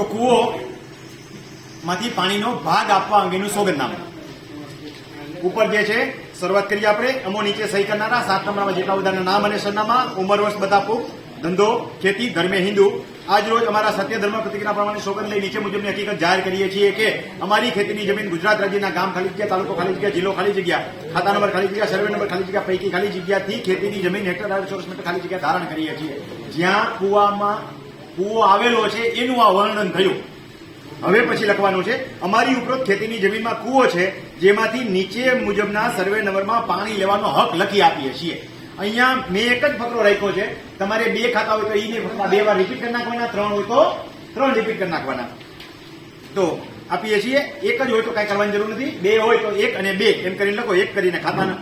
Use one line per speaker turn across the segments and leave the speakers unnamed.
તો કૂવો માંથી પાણીનો ભાગ આપવા અંગેનું સોગંદનામું. ઉપર જે છે, શરૂઆત કરીએ આપણે. અમો નીચે સહી કરનારા સાત નંબરમાં જેટલા બધાના નામ અને સરનામા, ઉંમર, વર્ષ બધા પુખ ધંધો, ખેતી, ધર્મે હિન્દુ. આજ રોજ અમારા સત્ય ધર્મ પ્રતિજ્ઞા પ્રમાણે સોગંદ લઈ નીચે મુજબની હકીકત જાહેર કરીએ છીએ કે અમારી ખેતીની જમીન ગુજરાત રાજ્યના ગામ ખાલી જગ્યા, તાલુકો ખાલી જગ્યા, જિલ્લો ખાલી જગ્યા, ખાતા નંબર ખાલી જગ્યા, સર્વે નંબર ખાલી જગ્યા, પૈકી ખાલી જગ્યાથી ખેતીની જમીન હેક્ટર ચોરસ મીટર ખાલી જગ્યા ધારણ કરીએ છીએ. જ્યાં કુવામાં કૂવો આવેલો છે, એનું આ વર્ણન થયું. હવે પછી લખવાનું છે, અમારી ઉપરોક્ત ખેતીની જમીનમાં કૂવો છે, જેમાંથી નીચે મુજબના સર્વે નંબરમાં પાણી લેવાનો હક લખી આપીએ છીએ. અહીંયા મેં એક જ ફકરો રાખ્યો છે, તમારે બે ખાતા હોય તો એ ફકરા બે વાર રિપીટ કરી નાખવાના, ત્રણ હોય તો ત્રણ રિપીટ કરી નાખવાના. તો આપીએ છીએ, એક જ હોય તો કઈ કરવાની જરૂર નથી, બે હોય તો એક અને બે. એમ કરીને લખો, એક કરીને ખાતાના.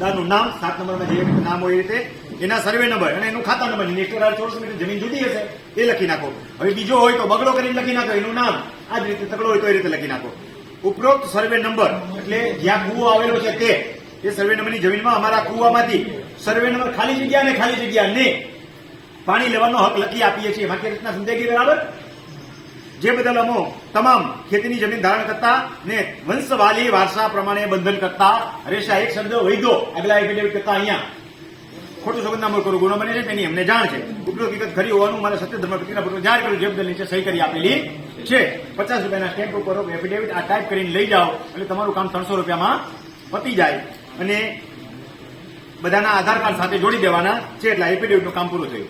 દાનું નામ, સાત નંબરમાં જે નામ હોય એ રીતે એના સર્વે નંબર અને એનું ખાતા નંબર નેક્ટર ચોરસ મીટર જમીન જુદી હશે, એ લખી નાખો. હવે બીજો હોય તો બગડો કરીને લખી નાખો, એનું નામ. આ જ રીતે તગડો હોય તો એ રીતે લખી નાખો. ઉપરોક્ત સર્વે નંબર એટલે જ્યાં કૂવો આવેલો છે તે, એ સર્વે નંબરની જમીનમાં અમારા કૂવામાંથી સર્વે નંબર ખાલી જગ્યા ને ખાલી જગ્યા ને પાણી લેવાનો હક લખી આપીએ છીએ. બાકી રીતના સમજાઈ ગઈ બરાબર? જે બદલ અમો તમામ ખેતીની જમીન ધારણ કરતા ને વંશવાલી વારસા પ્રમાણે બંધન કરતા, હરેશા એક શબ્દ વૈધો. આગલા એફિડેવિટ કરતા અહીંયા. ખોટું સોગંદનામું કરું, ગુનો બની છે તેની અમને જાણ છે. ઉપરોક્ત વિગત ખરી હોવાનું મારા સત્ય ધર્મ પ્રતિજ્ઞા પૂર્વક જાહેર કર્યું જે બદલ નીચે સહી કરી આપેલી છે. પચાસ રૂપિયાના સ્ટેમ્પ ઉપર એફિડેવિટ આ ટાઈપ કરીને લઈ જાઓ, એટલે તમારું કામ ત્રણસો રૂપિયામાં પતી જાય. અને બધાના આધાર કાર્ડ સાથે જોડી દેવાના છે, એટલે એફિડેવિટનું કામ પૂરું થયું.